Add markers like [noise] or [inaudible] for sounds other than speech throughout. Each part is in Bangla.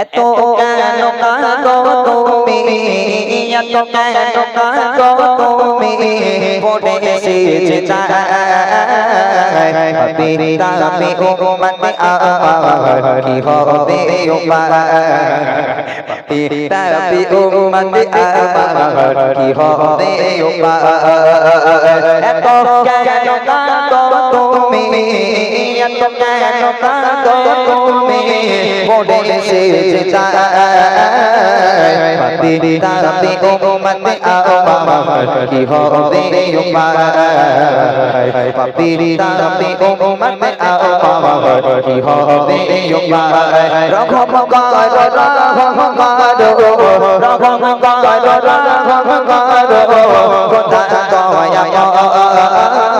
এত কেন কাগো তুমি? এত কেন কাগো তুমি? পড়ে এসেছে তাই দামে ও মতে কি হবে ও তাবি ও মতে কি হবে ও এত কেন কাগো তুমি? দুনিয়াত কেন কাঁদমে মরে সে তাতে তাতে ও মতে আও বাবা কি হবে উপায় পাপি তাতে ও মতে আও বাবা কি হবে উপায় রঘব কর রঘব কর রঘব কর রঘব কর কথা কয়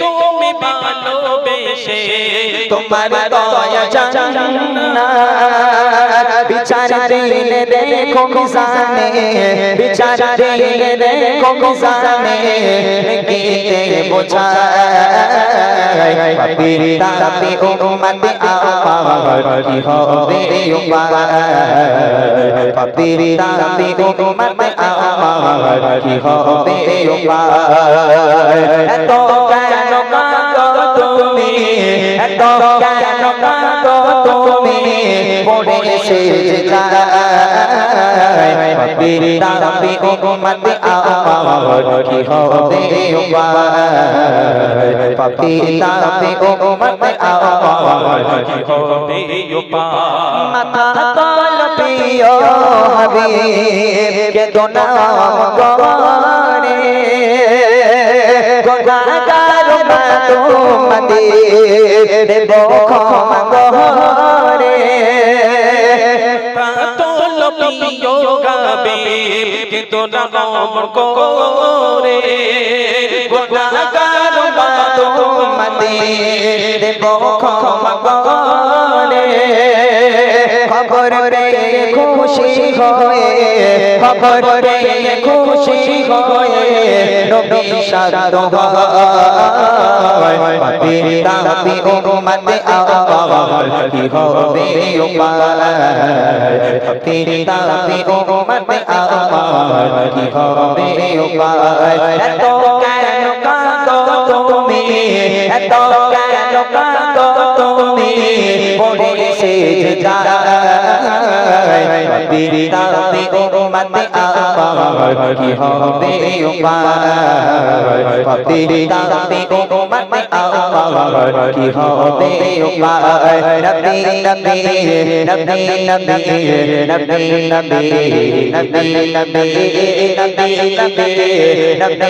তুমি ভালোবেসে তোমার দয়া জান্না বিচার দিলে দেখো মিজানে বিচার দিলে দেখো মিজানে, গীতে বোঝায় পিতা পে উম্মত আমার কি হবে উপায়? পিতা পে উম্মত আমার কি হবে উপায়? এত কেন কাঁদো তুমি? এত কেন কাঁদো তুমি পড়েছে রাবি উম্মত আমার কি হবে উপায়? পাপি রাবি উম্মত আমার কি হবে উপায়? মাতা তলবিও হাবিব কে দোনা গরে গঙ্গা কারমা তোমাদের দেব ক্ষমা গহরে তো নরম করে গুণাগার বাদো মদির বখ করে খবর রে খুশি হয়ে, খবর রে খুশি হয়ে নবী শারদ পিতা পি উম্মত আমার কি হবে উপায়? পিতা পি উম্মত আমার কি হবে উপায়? এত কেন কাঁদো তুমি? এত কেন কাঁদো তুমি? এসেছে যায়। পি উম্মত আমার কি হবে উপায় পিতা পি উম্মত আমার কি হবে উপায় নবী নবী নবী নবী নবী নবী নবী নবী নবী নবী নবী নবী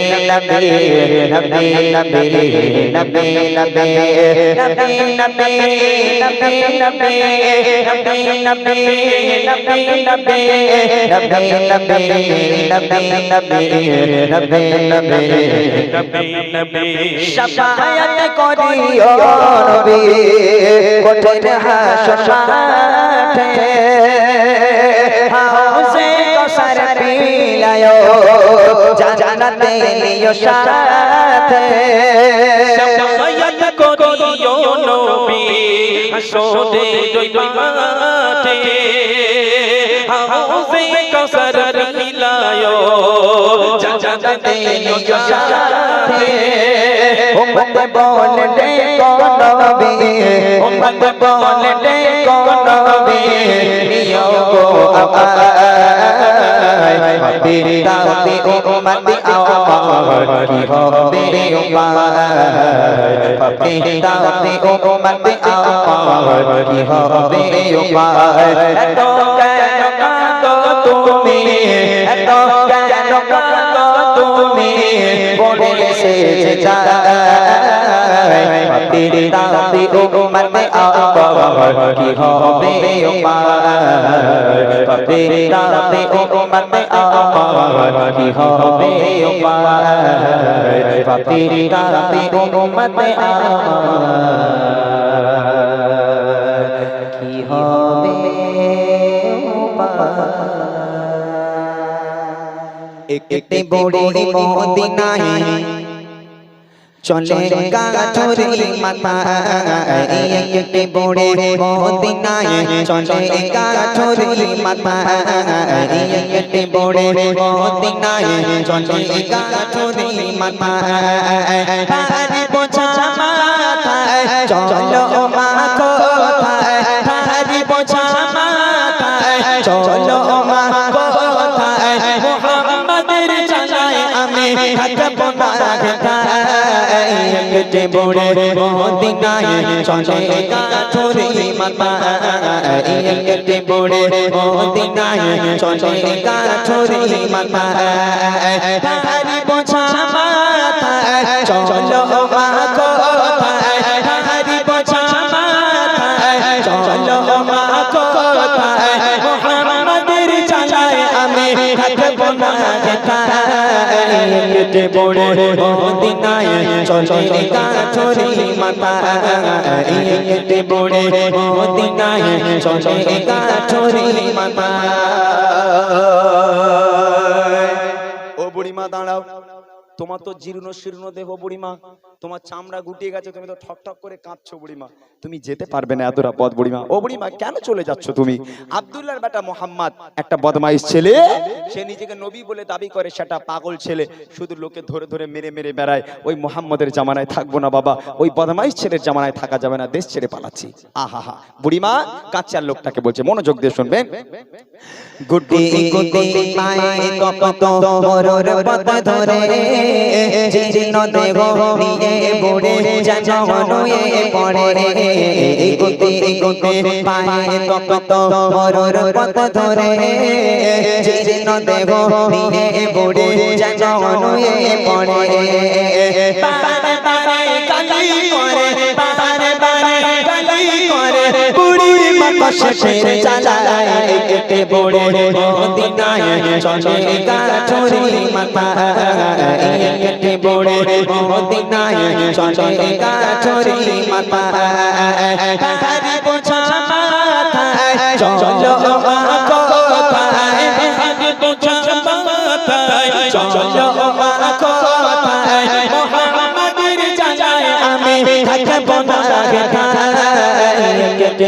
নবী নবী নবী শাফায়াত করিও নবী কঠিন হাসতে হাউসে কসার পিলায়ো জানাতে লিও দিও নবী আসরে দুই মাঠে। হাউসে কাউসার মিলায়ো, জান্নাত দিও সাথে উম্মত বল দেখো নবী, উম্মত বল দেখো নবী নিও গো আপায় হাবিবি দাওতে উম্মতি আওয়াজ কি হবে উপায় হাবিবি পি উম্মতে আমার কি হবে উপায় এত কেন কাঁদো তুমি? তুমি বলে এসেছে যায় পাপির দাবি উম্মতে আমার কি হবে উপায়? পাপির দাবি উম্মতে আমার কি হবে একটি বড়ি মদিনায় চলে গাছরি মাতা একটি বড়ে মদিনায় চলে গাছরি মাতা একটি বড়ে মদিনায় চলে গাছরি মাতা পারি বোঝা একটি বড়ে মদিনায় চলে গাছরি মাতা। একটি বড়ে মদিনায় চলে গাছরি মাতা। বোঝা মাথায় চলো যেতে বড়ে মদিনায় চলে গাছরি মাতা একটি বড়ে মদিনায় চলে গাছরি মাতা ও বুড়িমা দাঁড়াও তোমার তো জীর্ণ শীর্ণ দেহ বুড়িমা তোমার চামড়া গুটিয়ে গেছে তুমি তো ঠক ঠক করে কাঁদছো বুড়িমা। তুমি যেতে পারবে না এতটা পথ বুড়িমা। ও বুড়িমা কেন চলে যাচ্ছ তুমি? আব্দুল্লাহর বেটা মোহাম্মদ একটা বদমাইশ ছেলে সে নিজেকে নবী বলে দাবি করে সেটা পাগল ছেলে। শুধু লোকে ধরে ধরে মেরে মেরে বেড়ায়। ওই মোহাম্মদের জামানায় থাকব না বাবা। ওই বদমাইশ ছেলের জামানায় থাকা যাবে না দেশ ছেড়ে পালাচ্ছি। আহা হা বুড়িমা কাচ্চার লোকটাকে বলছে মনোযোগ দিয়ে শুনবেন। গুটি গুটি পায়ে কপত ধরে জীর্ণ দেহ নিয়ে বুড়ে জানয়ে পড়ে গুটি গুটি পায়ে কপত মরর পথ ধরে জীর্ণ দেহ নিয়ে বুড়ে জানয়ে পড়ে বারে বারে কালি করে বারে বারে কালি করে বুড়ি কষ্টের চালায় কেটে বড়ে মদিনায় চলে গাছরি মাতা কেটে বড়ে মদিনায় চলে গাছরি মাতা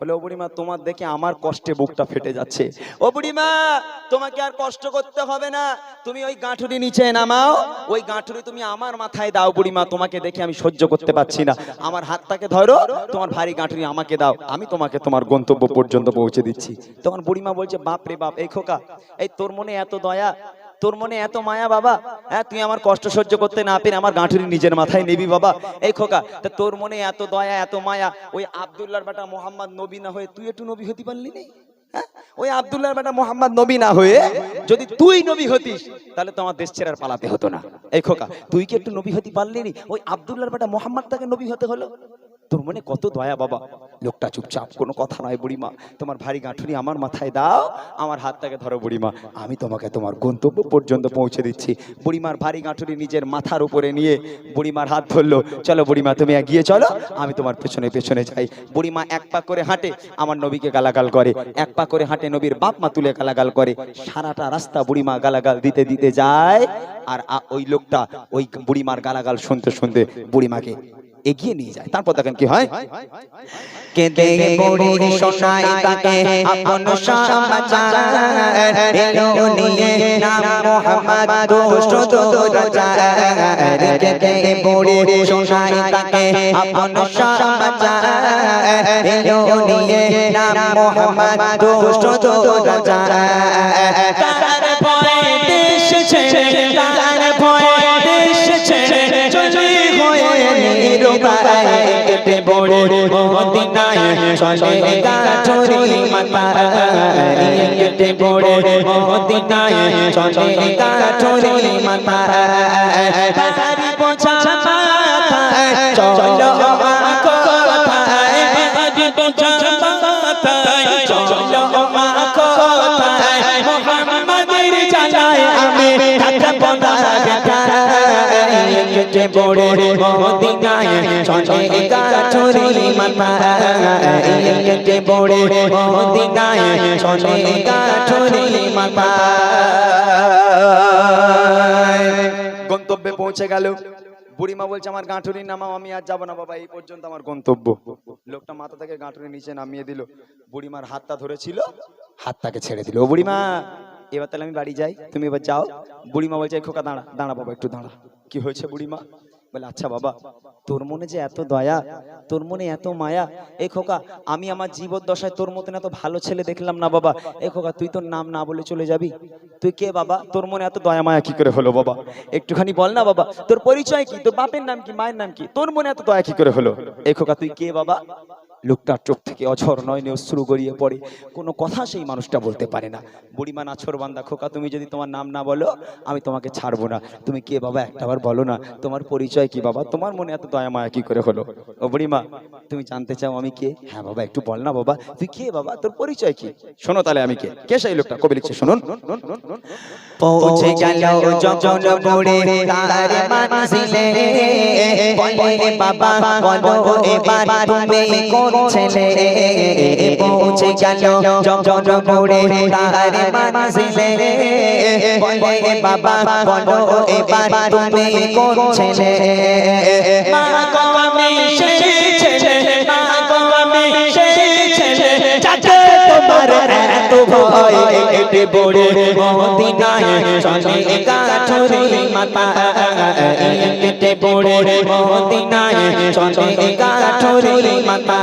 বলে, ও বুড়িমা, তোমার দেখে আমার কষ্টে বুকটা ফেটে যাচ্ছে। ও বুড়িমা, তোমাকে আর কষ্ট করতে হবে না। তুমি ওই গাঁটুরি নিচে নামাও। ওই গাঁটুরি তুমি আমার মাথায় দাও বুড়িমা, তোমাকে দেখে আমি সহ্য করতে পারছি না। আমার হাতটাকে ধরো, তোমার ভারী গাঁটুরি আমাকে দাও। আমি তোমাকে তোমার গন্তব্য পর্যন্ত পৌঁছে দিচ্ছি। তখন বুড়িমা বলছে বাপ রে বাপ, এই খোকা, এই তোর মনে এত দয়া? তোর মনে এত মায়া বাবা? হ্যাঁ তুই আমার কষ্ট সহ্য করতে না পেরে আমার গাঁঠুরি নিজের মাথায় নিবি বাবা। এই খোকা, তা তোর মনে এত দয়া, এত মায়া, ওই আব্দুল্লাহর বেটা মোহাম্মদ নবী না হয়ে তুই একটু নবী হতে পারলি নি? হ্যাঁ? ওই আব্দুল্লাহর বেটা মোহাম্মদ নবী না হয়ে যদি তুই নবী হতিস, তাহলে তো আমার দেশ ছেড়ে পালাতে হতো না। এই খোকা, তুই কি একটু নবী হতে পারলি ওই আব্দুল্লাহর বেটা মোহাম্মদ তাকে নবী হতে হলো? তোর মনে কত দয়া বাবা? লোকটা চুপচাপ, কোনো কথা নয় বুড়িমা। তোমার ভারী গাঁঠুরি আমার মাথায় দাও, আমার হাতটাকে ধরো বুড়িমা। আমি তোমাকে তোমার গন্তব্য পর্যন্ত পৌঁছে দিচ্ছি। বুড়িমার ভারী গাঁঠুরি নিজের মাথার উপরে নিয়ে বুড়িমার হাত ধরলো। চলো বুড়িমা, তুমি এগিয়ে চলো, আমি তোমার পেছনে পেছনে যাই। বুড়িমা এক পা করে হাঁটে, আমার নবীকে গালাগাল করে। এক পা করে হাঁটে, নবীর বাপ মা তুলে গালাগাল করে। সারাটা রাস্তা বুড়িমা গালাগাল দিতে দিতে যায়। আর ওই লোকটা, ওই বুড়িমার গালাগাল শুনতে শুনতে বুড়িমাকে এগিয়ে নিয়ে যায়। তারপর দেখেন কি হয়? কেঁদে পড়ে শোনাই তাকে আপন সমাচার এলো নিয়ে নাম মোহাম্মদ দোষ্ট রাজার কেঁদে পড়ে শোনাই তাকে আপন সমাচার এলো নিয়ে নাম মোহাম্মদ দোষ্ট রাজার নিরুপায় কেটে পড়ে মদিনায় চলে গাছরি মাথায় কেটে পড়ে মদিনায় চলে গাছরি মাথায় তারি বোঝা মাথায় চলো কোথায়। আজ বোঝা মাথায় চলো কোথায়। মোহাম্মদের চালায় আমি থাকব না কেটে পড়ে মদিনায় চলে গন্তব্যে পৌঁছে গেল। বুড়িমা বলছে, আমার গাঁঠুরি নামাও, আমি আর যাব না বাবা, এই পর্যন্ত আমার গন্তব্য। লোকটা মাথা থেকে গাঁঠুরি নিচে নামিয়ে দিল। বুড়িমার হাতটা ধরেছিল, হাতটাকে ছেড়ে দিল। ও বুড়িমা, এবার তাহলে আমি বাড়ি যাই, তুমি এবার যাও। বুড়িমা বলছে খোকা, দাঁড়া দাঁড়া বাবা, একটু দাঁড়া। কি হয়েছে বুড়িমা? বলে আচ্ছা বাবা, তোর মনে যে এত দয়া, তোর মনে এত মায়া, এ খোকা, আমি আমার জীবদ্দশায় তোর মতন এত ভালো ছেলে দেখলাম না বাবা, এ খোকা, তুই তোর নাম না বলে চলে যাবি? তুই কে বাবা? তোর মনে এত দয়া মায়া কি করে হলো বাবা? একটুখানি বল না বাবা, তোর পরিচয় কি? তোর বাপের নাম কি? মায়ের নাম কি? তোর মনে এত দয়া কি করে হলো? এ খোকা, তুই কে বাবা? লোকটার চোখ থেকে অঝর নয়নে অশ্রু গড়িয়ে পড়ে। কোনো কথা সেই মানুষটা বলতে পারে না। বুড়িমা নাছর বান্দা খোকা তুমি যদি তোমার নাম না বলো আমি তোমাকে ছাড়বো না। তুমি কে বাবা একটাবার বলো না। তোমার পরিচয় কি বাবা? তোমার মনে এত দয়া মায়া কি করে হলো? ও বুড়িমা তুমি জানতে চাও আমি কে? হ্যাঁ বাবা একটু বল না বাবা। তুই কে বাবা? তোর পরিচয় কি? শোনো তাহলে আমি কে? কে সেই লোকটা? কবি লিখছে শুনুন। পৌঁছে গেল যখন বুড়ে তার মানসিলে বলে বাবা বলো এবার তুমি কোন ছেলে পৌঁছে গেল যখন বুড়ে তার মানসিলে বলে বাবা, বলো এবার তুমি কোন ছেলে মা সেই ছেলে, মা সেই ছেলে। যাতে তোমার এত ভয় কেটে পড়ে মদিনায় চলে গাছরি মাথা কেটে পড়ে মদিনায় চলে গাছরি মাথা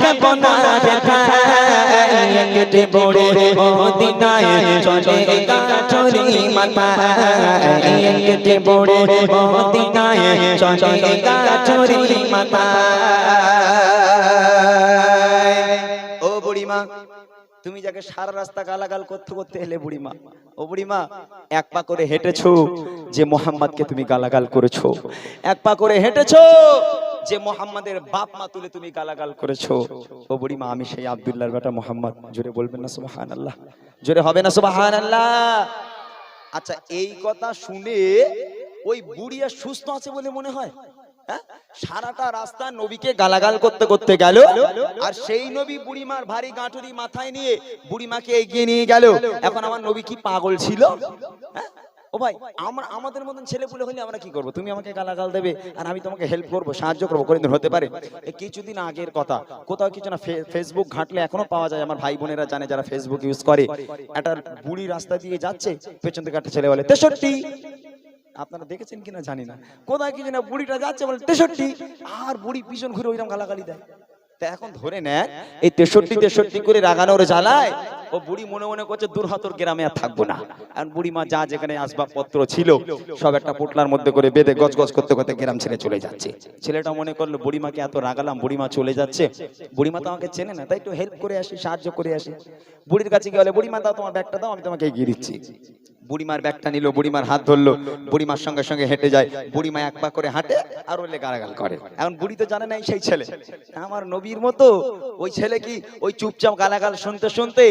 থাকব না বেকার কেটে পড়ে মদিনায় চলে গাছরি মাথায় ও বুড়িমা তুমি যাকে সারা রাস্তা গালাগাল করতে করতে এলে বুড়িমা ও বুড়িমা এক পা করে হেঁটেছো যে মোহাম্মদকে তুমি গালাগাল করেছ। এক পা করে হেঁটেছো যে মোহাম্মদের বাপ মা তুলে তুমি গালাগাল করেছ। ও বুড়িমা আমি সেই আব্দুল্লাহর বেটা মোহাম্মদ। জোরে বলবেন না সুবাহান আল্লাহ জোরে হবে না সুবাহান আল্লাহ আচ্ছা এই কথা শুনে ওই বুড়ি আর সুস্থ আছে বলে মনে হ্যাঁ? সারাটা রাস্তা নবীকে গালাগাল করতে করতে গেল, আর সেই নবী বুড়িমার ভারী গাঁটুরি মাথায় নিয়ে বুড়িমাকে এগিয়ে নিয়ে গেল। এখন আমার নবী কি পাগল ছিল? হ্যাঁ? ও ভাই, আমরা, আমাদের মতন ছেলে পুলে হলে আমরা কি করব? তুমি আমাকে গালাগাল দেবে, আর আমি তোমাকে হেল্প করব, সাহায্য করব, কোনদিন হতে পারে? কিছুদিন আগের কথা। কোথাও কিছু না ফেসবুক ঘাঁটলে এখনও পাওয়া যায়, আমার ভাই বোনেরা জানে যারা ফেসবুক ইউজ করে। একটা বুড়ি রাস্তা দিয়ে যাচ্ছে, পেছন থেকে একটা ছেলে বলে তেষট্টি। আপনারা দেখেছেন কিনা জানি না। কোথায় কি না বুড়িটা যাচ্ছে বলে তেষট্টি আর বুড়ি পিছন ঘুরে ওইরকম গালাগালি দেয়। তা এখন ধরে নেন এই তেষট্টি তেষট্টি করে রাগানোর জ্বালায় ও বুড়ি মনে মনে করছে দুর্হাতর গ্রামে আর থাকব না। আর বুড়ি মা যা যেখানে আসবাবপত্র ছিল, সব একটা পোটলার মধ্যে করে বেঁধে গজ গজ করতে করতে গ্রাম ছেড়ে চলে যাচ্ছে। ছেলেটা মনে করল, বুড়িমাকে এত রাগালাম, বুড়িমা চলে যাচ্ছে। বুড়িমা তো আমাকে চেনে না, তাই একটু হেল্প করে আসি, সাহায্য করে আসি। বুড়ির কাছে গিয়ে বলে, বুড়িমা, দাও তোমার ব্যাগটা, দাও, আমি তোমাকে এগিয়ে দিচ্ছি। বুড়িমার ব্যাগটা নিল, বুড়িমার হাত ধরলো, বুড়িমার সঙ্গে সঙ্গে হেঁটে যায়। বুড়িমা এক পা করে হাঁটে, আর ওলে গালাগাল করে। এখন বুড়ি তো জানে নাই সেই ছেলে। আমার নবীর মতো, ওই ছেলে কি, ওই চুপচাপ গালাগাল শুনতে শুনতে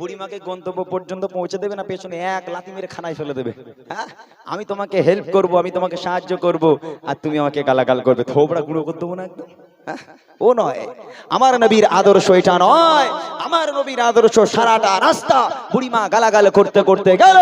বুড়িমাকে গন্তব্য পর্যন্ত পৌঁছে দেবে না, পেছনে এক লাথি মেরে খানায় ফেলে দেবে। হ্যাঁ? আমি তোমাকে হেল্প করব, আমি তোমাকে সাহায্য করব, আর তুমি আমাকে গালাগাল করবে। থোবড়া গুঁড়ো করে দেবো না একদম। হ্যাঁ? ও নয়। আমার নবীর আদর্শ এটা নয়। আমার নবীর আদর্শ সারাটা রাস্তা বুড়িমা গালাগাল করতে করতে গেল,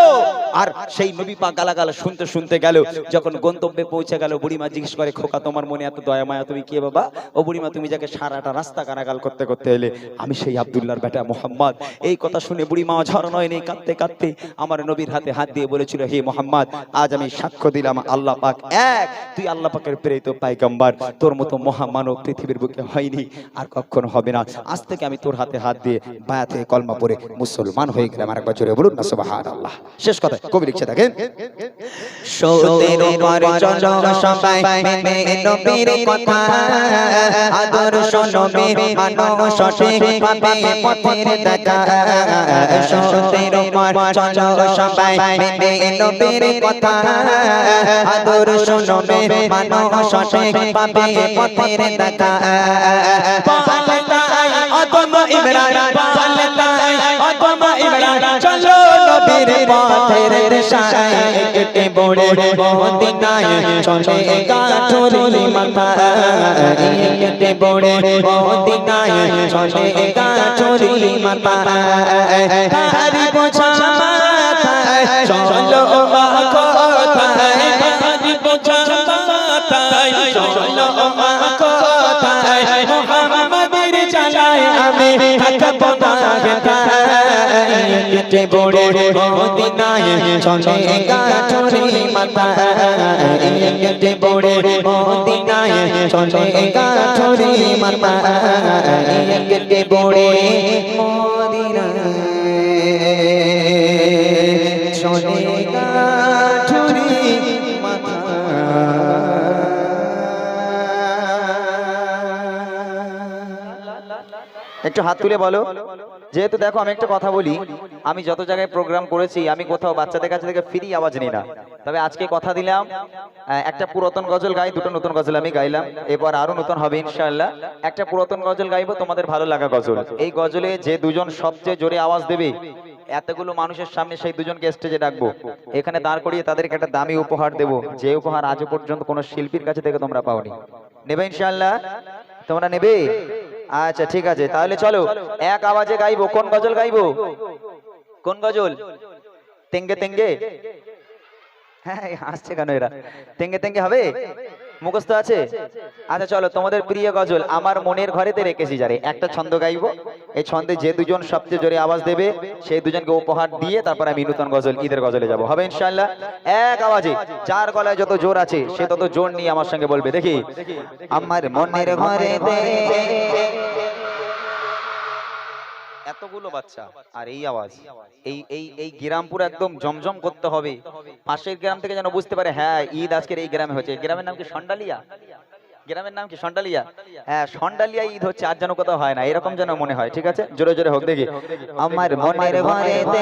আর সেই নবী পা গালাগাল শুনতে শুনতে গেল, যখন গন্তব্যে পৌঁছে গেল, বুড়িমা জিজ্ঞেস করে, খোকা, তোমার মনে এত দয়া, মায়া, তুমি কে বাবা? ও বুড়িমা, তুমি যাকে সারাটা রাস্তা গালাগাল করতে করতে এলে, আমি সেই আব্দুল্লাহর বেটা মোহাম্মদ। এই কথা শুনে বুড়িমা ঝড় নয় নেই কাঁদতে কাঁদতে আমার নবীর হাতে হাত দিয়ে বলেছিল, হে মোহাম্মদ, আজ আমি সাক্ষ্য দিলাম আল্লাহ পাক এক, তুই আল্লাহ পাকের প্রেরিত পাইগম্বার। তোর মতো মহামানব পৃথিবীর বুকে হয়নি, আর কখনো হবে না। আজ থেকে আমি তোর হাতে হাত দিয়ে বায়াতে কলমা পড়ে মুসলমান হয়ে গেলাম। আরেকবার জোরে বলুন সুবহানাল্লাহ। শেষ কথা, কবি লিখছে কথা। আদর্শ নবী মানো সঠিক পথের দেখা। সতের উপর চলো সবাই মেনে নবীর কথা আদর্শ নবী মানো সঠিক পাবে পথের দেখা পালতাই অতম ইমরান পালতাই পথের দিশায় কেটে বড়ে মদিনায় চলে গাঠুরি মাথা কেটে বড়ে মদিনায় চলে গাঠুরি মাথা তারি বোঝা কেটে বড়ে মদিনায় চলে গাঠুরি মাথা কেটে বড়ে মদিনায় চলে গাঠুরি মাথা কেটে বড়ে একটু হাত তুলে বলো। যেহেতু দেখো আমি একটা কথা বলি, আমি যত জায়গায় প্রোগ্রাম করেছি, আমি কোথাও বাচ্চাদের কাছে থেকে ফ্রি আওয়াজ নিই না। তবে আজকে কথা দিলাম একটা পুরাতন গজল গাই, দুটো নতুন গজল আমি গাইলাম এরপর আরও নতুন হবে ইনশাআল্লাহ। একটা পুরাতন গজল গাইবো, তোমাদের ভালো লাগা গজল। এই গজলে যে দুজন সবচেয়ে জোরে আওয়াজ দেবে, এতগুলো মানুষের সামনে সেই দুজনকে স্টেজে ডাকবো। এখানে দাঁড় করিয়ে তাদেরকে একটা দামি উপহার দেবো। যে উপহার আজও পর্যন্ত কোনো শিল্পীর কাছে থেকে তোমরা পাওনি। নেবে ইনশাআল্লাহ? তোমরা নেবে? আচ্ছা ঠিক আছে, তাহলে চলো। এক আওয়াজে গাইবো, কোন গজল গাইবো? কোন গজল? তেঙ্গে তেঙ্গে? হ্যাঁ আসছে কেন এরা? তেঙ্গে তেঙ্গে হবে? মুখস্থ আছে? আচ্ছা চলো, তোমাদের প্রিয় গজল, আমার মনের ঘরেতে রেখেছি যারে। একটা ছন্দ গাইবো। এই ছন্দে যে দুজন সবচেয়ে জোরে আওয়াজ দেবে, সেই দুজনকে উপহার দিয়ে তারপর আমি নতুন গজল, ঈদের গজলে যাব। হবে ইনশাল্লাহ এক আওয়াজে, চার গলায় যত জোর আছে, সে তত জোর নিয়ে আমার সঙ্গে বলবে। দেখি, আমার মনের ঘরেতে এতগুলো বাচ্চা? আর এই আওয়াজ এই এই এই গ্রামপুর একদম জমজম করতে হবে। পাশের গ্রাম থেকে যেন বুঝতে পারে হ্যাঁ ঈদ আজকের এই গ্রামে হচ্ছে গ্রামের নাম কি সন্ডালিয়া? গ্রামের নাম কি সন্ডালিয়া? হ্যাঁ সন্ডালিয়া ঈদ হচ্ছে আর যেন কোথাও হয় না এরকম যেন মনে হয় ঠিক আছে? জোরে জোরে হোক দেখি। আমার মনের ঘরেতে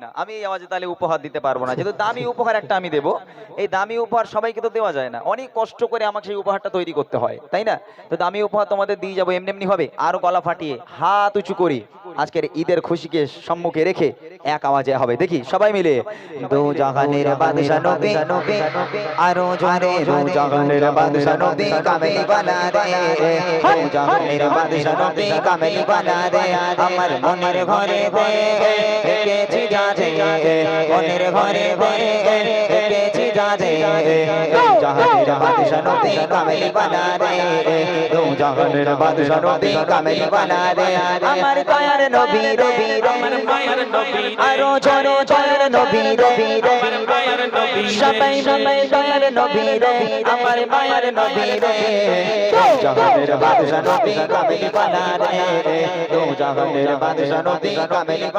না। আমি এই আওয়াজে তাহলে উপহার দিতে পারব না। যেহেতু দামি উপহার একটা আমি দেবো, এই দামি উপহার সবাইকে তো দেওয়া যায় না। অনেক কষ্ট করে আমাকে সেই উপহারটা তৈরি করতে হয়, তাই না? তো দামি উপহার তোমাদের দিয়ে যাব, এমনি এমনি হবে। আরও গলা ফাটিয়ে, হাত উঁচু করি। আজকের ঈদের খুশিকে সম্মুখে রেখে এক আওয়াজে হবে। দেখি, সবাই মিলে। দু জাহানের বাদশা নবী, আরও জোরে দু জাহানের বাদশা নবী কামেলি বানা রে দু জাহানের বাদশা নবী কামেলি বানা রে আমার মনের ঘরে দেখেছি যা রে মনের ঘরে কামেলি বানা রে দু জাহানের বাদশা নবী কামেলি নবী আরও জোরে দয়ার নবী রবি আমার মায়ের নবী দয়ার নবী রে আমার মায়ের নবী রে দু জাহানের বাদশা নবী কামেলি বানা রে দু জাহানের বাদশা নবী কামেলি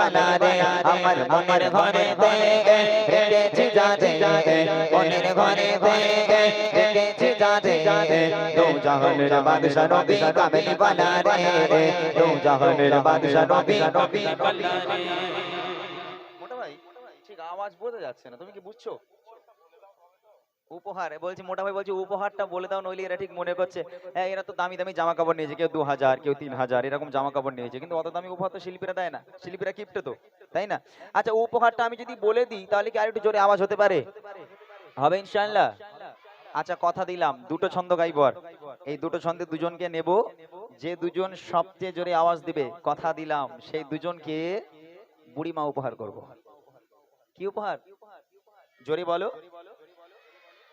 মনের ঘরে মনের ঘরে দেখেছি যারে দু জাহানের বাদশা নবী কামেলি বালা রে দু জাহানের বাদশা নবী নবী মোটা ভাই ঠিক আওয়াজ বোঝা যাচ্ছে না তুমি কি বুঝছ? উপহার বলছি মোটা ভাই বলছি উপহারটা বলে দাও নইলে এরা ঠিক মনে করছে। হ্যাঁ এরা তো দামি দামি জামা কাপড় নিয়েছে কেউ দু হাজার কেউ তিন হাজার এরকম জামা কাপড় নিয়েছে কিন্তু অত দামি উপহার তো শিল্পীরা দেয় না। শিল্পীরা কিপ্টে তো তাই না? আচ্ছা উপহারটা আমি যদি বলে দিই তাহলে কি আর একটু জোরে আওয়াজ হতে পারে? হবে ইনশাআল্লাহ। আচ্ছা কথা দিলাম। দুটো ছন্দ গাইব আর। এই দুটো ছন্দে দুজনকে নেব। যে দুজন সবচেয়ে জোরে আওয়াজ দিবে কথা দিলাম সেই দুজনকে বুড়িমা উপহার করব। কি উপহার? জোরে বলো।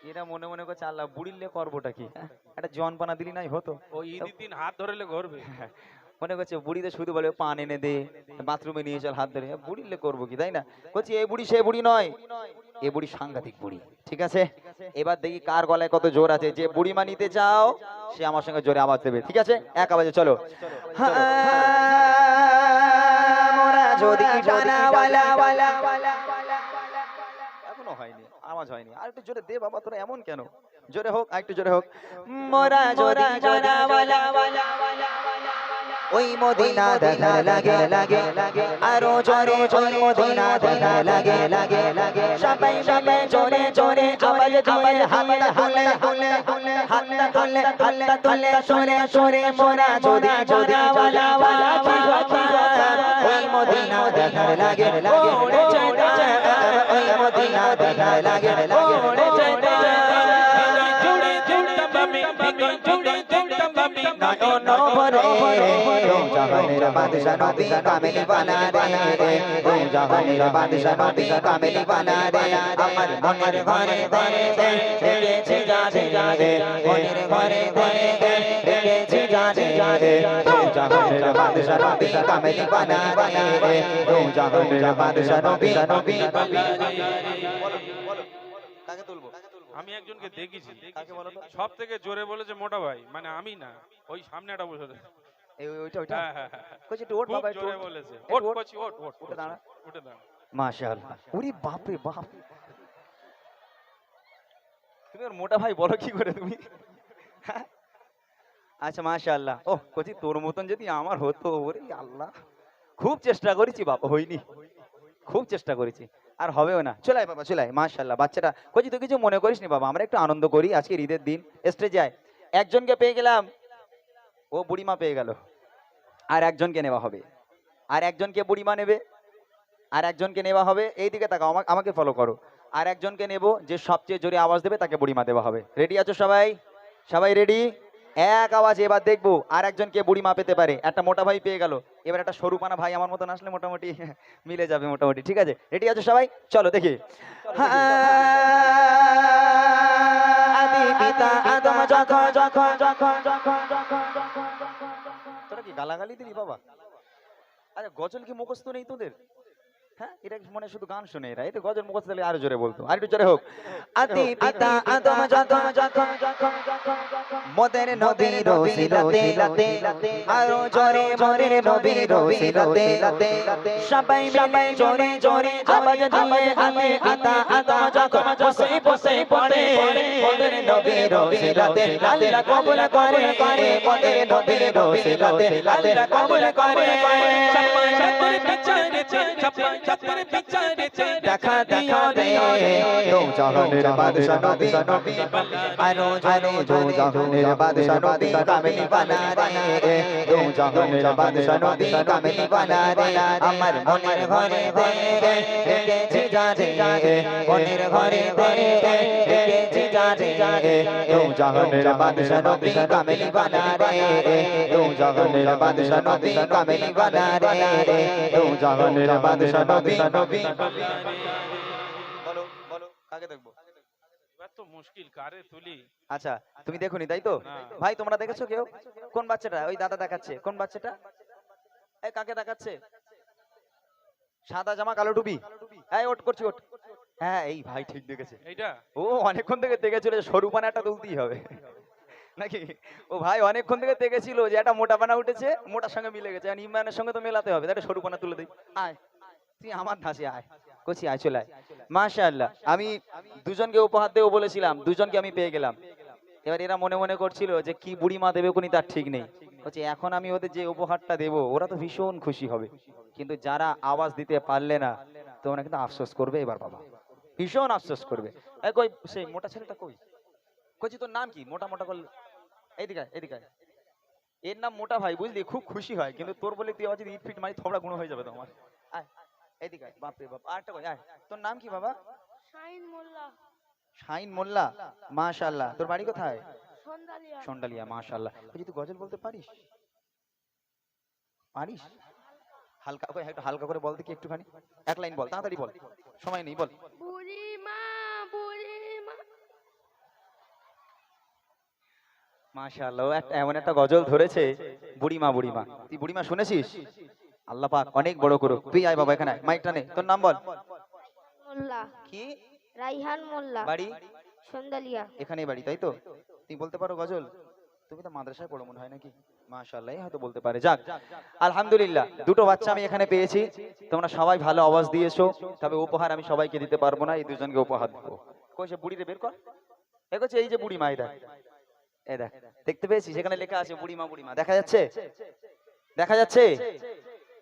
এরা মনে মনে করছে আল্লাহ বুড়িলে করবোটা কি? একটা জনপানা দিলি নাই হতো। ওই দিন হাত ধরেলে ঘরবে [laughs] মনে করছে বুড়িতে শুধু বলে পান এনে দে বাথরুমে নিয়ে চল হাত ধরে। বুড়িলে করব কি তাই না? বলছি এই বুড়ি সে বুড়ি নয় এ বুড়ি সাংঘাতিক বুড়ি ঠিক আছে? এবার দেখি কার গলায় কত জোর আছে। যে বুড়ি মা নিতে চাও সে আমার সঙ্গে জোরে আওয়াজ দেবে ঠিক আছে? এক আওয়াজে চলো। হ্যাঁ, এখনও হয়নি আওয়াজ হয়নি। আর একটু জোরে দে বাবা তোরা এমন কেন? জোরে হোক আর একটু জোরে হোক। মোরা যদি টানাওয়ালা ওই মদিনা দেখার লাগে লাগে লাগে আরও জোরে ওই মদিনা দেখার লাগে লাগে লাগে সবাই সবাই জোরে জোরে আওয়াজ দিয়ে হাত তুলে তুলে তুলে হাত তুলে হাত তুলে সরে সরে মোরা যদি যদি ওয়ালা ওয়ালা ওই মদিনা দেখার লাগে লাগে ওই মদিনা দেখার লাগে লাগে নয়ন ভরে দু জাহানের বাদশা নবী কামেলি বানা রে দু জাহানের বাদশা নবী কামেলি বানা রে আমার মনের ঘরে ঘরে দেখেছি যারে যারে, মনের ঘরে ঘরে দেখেছি যারে যারে দু জাহানের বাদশা নবী কামেলি বানা রে দু জাহানের বাদশা নবী নবী তুলবো আমি একজনকে দেখেছি? সব থেকে জোরে বলেছে মোটা ভাই। মানে আমি না ওই বসে ওইটা ওইটা? কইছি একটু ওঠ খুব বাবা জোরে বলেছে। ওট ওঠ। ওট ওট উঠে দাঁড়া। উঠে দাঁড়া। মাশাআল্লাহ। ওরে বাপ রে বাপ। তুমি ওর মোটা ভাই বলো কি করে তুমি? হ্যাঁ? আচ্ছা মাশাআল্লাহ। ও তোর মতন যদি আমার হতো ওরে আল্লাহ। খুব চেষ্টা করেছি বাবা হয়নি খুব চেষ্টা করেছি। আর হবেও না। চলে বাবা, চলে আয়। মাশাআল্লাহ, বাচ্চাটা। কচি তুই কিছু মনে করিস নি বাবা, আমরা একটু আনন্দ করি আজকে ঈদের দিন। স্টেজে যায় একজনকে পেয়ে গেলাম। ও বুড়িমা পেয়ে গেল। আর একজনকে নেওয়া হবে। আর একজনকে বুড়িমা নেবে। আর একজনকে নেওয়া হবে। এই দিকে তাকাও আমা- আমাকে ফলো করো। আর একজনকে নেব যে সবচেয়ে জোরে আওয়াজ দেবে, তাকে বুড়িমা দেওয়া হবে। রেডি আছো সবাই? সবাই রেডি এক আওয়াজ এবার দেখব আর একজনকে বুড়িমা পেতে পারে। একটা মোটা ভাই পেয়ে গেল। এবার একটা সরু পানা ভাই আমার মতন আসলে মোটামুটি [laughs] মিলে যাবে মোটামুটি ঠিক আছে? রেডি আছো সবাই? চলো দেখি। তোরা কি গালাগালি দিলি বাবা? আরে গজল কি মুখস্থ নেই তোদের? হ্যাঁ এটা মনে শুধু গান শুনে এরা এটা গজল মুখস্থ দিলে আরও জোরে বলতো আর একটু জোরে হোক আদি পিতা আদম যখন যখন মোদের নবী রসিলতে আরও জোরে মোদের নবী রসিলতে সবাই সবাই জোরে জোরে আওয়াজ দিয়ে আমি পিতা আদম যখন বসে বসে পড়ে মোদের নবী রসিলতে আল্লাহ কবুল করে করে মোদের নবী রসিলতে আল্লাহ কবুল করে ছাপ্পার বিচারেছে ছাপ্পা ছাপ্পার বিচারেছে দেখা দেখা দে। দো জাহানের বাদশা নবী নবী আরও জানে দো জাহানের বাদশা নবী কামিনী বানা রে দো জাহানের বাদশা নবী কামিনী বানা রে আমার মনের ঘরে ঘরে রেখেছি যারে মনের ঘরে ঘরে রেখেছি যারে দো জাহানের বাদশা নবী কামিনী বানা রে দো জাহানের বাদশা নবী কামিনী বানা রে দো জাহানের বাদশা নবী নবী বলো বলো কাকে দেখব তো মুশকিল কারে তুলি আচ্ছা তুমি দেখোনি তাই তো? ভাই তোমরা দেখেছ কেউ? কোন বাচ্চাটা? ওই দাদা দেখাচ্ছে। কোন বাচ্চাটা? এই কাকে দেখাচ্ছে? সাদা জামা কালো টুপি? এই ওট করছি ওট হ্যাঁ এই ভাই ঠিক দেখেছে। এইটা? ও অনেকক্ষণ থেকে দেখে চলে সরু পানা একটা তুলতেই হবে। নাকি? ও ভাই অনেকক্ষণ থেকে দেখেছিল যে একটা মোটা পানা উঠেছে মোটার সঙ্গে মিলে গেছে। আর ইমরানের সঙ্গে তো মেলাতে হবে তাহলে সরু পানা তুলে দিই। আয় তুই আমার ধাসে আয়। কচি আয় চলে আয়। মাশাআল্লাহ আমি দুজনকে উপহার দেবো বলেছিলাম দুজনকে আমি পেয়ে গেলাম। এবার এরা মনে মনে করছিল যে কি বুড়ি মা দেবে কোনি তার ঠিক নেই। বলছে এখন আমি ওদের যে উপহারটা দেবো ওরা তো ভীষণ খুশি হবে। কিন্তু যারা আওয়াজ দিতে পারলে না তোমরা কিন্তু আফসোস করবে এবার বাবা। ভীষণ আফসোস করবে। কই সেই মোটা ছেলেটা কই? কইছি তোর নাম কি? মোটা মোটা করলে এইদিকে এইদিকে এর নাম মোটা ভাই বুঝলি? খুব খুশি হয় কিন্তু তোর বলে তুই আবার যদি ইট ফিট মারি থবড়া গুণ হয়ে যাবে তোমার আয় এইদিকে বাপ রে বাপ। আরেকটা কই আয়। তোর নাম কি বাবা? শাহিন মোল্লা। শাইন মোল্লা? মাশাআল্লাহ। তোর বাড়ি কোথায়? সন্দালিয়া। সন্ডালিয়া মাশাআল্লাহ। তুই তুই গজল বলতে পারিস? পারিস? হালকা কই একটু হালকা করে বলতে কি একটুখানি। এক লাইন বল তাড়াতাড়ি বল। সময় নেই বল। বুড়ি মা বুড়ি মা মাশাআল্লাহ এমন একটা গজল ধরেছে বুড়িমা বুড়িমা। তুই বুড়িমা শুনেছিস? আল্লাহ পাক অনেক বড় করো তুই আয় বাবা এখানে মাইকটা নে তোর নাম বল। মোল্লা। কি? রাইহান মোল্লা। বাড়ি? সন্দালিয়া। এখানেই বাড়ি তাই তো? তুই বলতে পারো গজল? তুমি তো মাদ্রাসায় পড়ো, মনে হয় নাকি? মাশাআল্লাহ এই হয়তো বলতে পারে। যাক, আলহামদুলিল্লাহ, দুটো বাচ্চা আমি এখানে পেয়েছি। তোমরা সবাই ভালো আওয়াজ দিয়েছ, তবে উপহার আমি সবাইকে দিতে পারব না, এই দুজনকে উপহার দেবো। কই সে বুড়িরে বের কর। এগোচ্ছে এই যে বুড়ি মা দেখ। এই দেখ, দেখতে পেয়েছিস? সেখানে লেখা আছে বুড়ি মা বুড়ি মা দেখা যাচ্ছে? দেখা যাচ্ছে?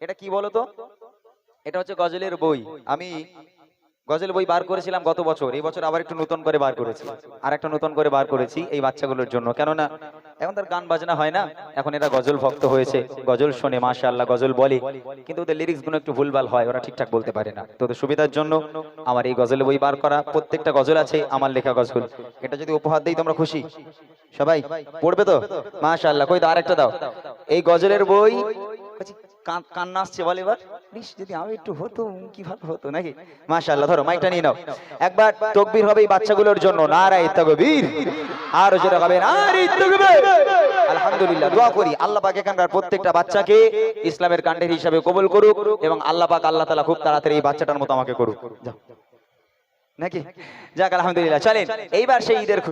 এটা কি বলো তো? এটা হচ্ছে গজলের বই। আমি গজল বই বার করেছিলাম গত বছর, এই বছর আবার একটু নতুন করে বার করেছি। আর একটা নতুন করে বার করেছি এই বাচ্চাগুলোর জন্য। কেননা এখন তার গান বাজনা হয় না। এখন এরা গজল ভক্ত হয়েছে। গজল শোনে মাশাআল্লাহ গজল বলে। কিন্তু ওদের লিরিক্সগুলো একটু ভুলভাল হয়, ওরা ঠিকঠাক বলতে পারে না। তো সুবিধার জন্য আমার এই গজল বই বার করা, প্রত্যেকটা গজল আছে আমার লেখা গজল। এটা যদি উপহার দিই তোমরা খুশি। সবাই, পড়বে তো? মাশাআল্লাহ, কই তো আরেকটা দাও। এই গজলের বই কান্না আসছে বল এবার? ইস, যদি আমি একটু হতো কি ভালো হতো নাকি? মাশাআল্লাহ ধরো মাইকটা নিয়ে নাও। একবার তকবীর হবে এই বাচ্চাগুলোর জন্য নারায়ে তাকবীর। আর জোরে হবে নারায়ে তাকবীর। আলহামদুলিল্লাহ দোয়া করি আল্লাহ পাক এখানকার প্রত্যেকটা বাচ্চাকে ইসলামের কাণ্ডের হিসাবে কবুল করুক এবং আল্লাহ পাক আল্লাহ তাআলা খুব তাড়াতাড়ি এই বাচ্চাটার মতো আমাকে করুক। যাও। নাকি? যাক আলহামদুলিল্লাহ চলেন এইবার সেই ঈদের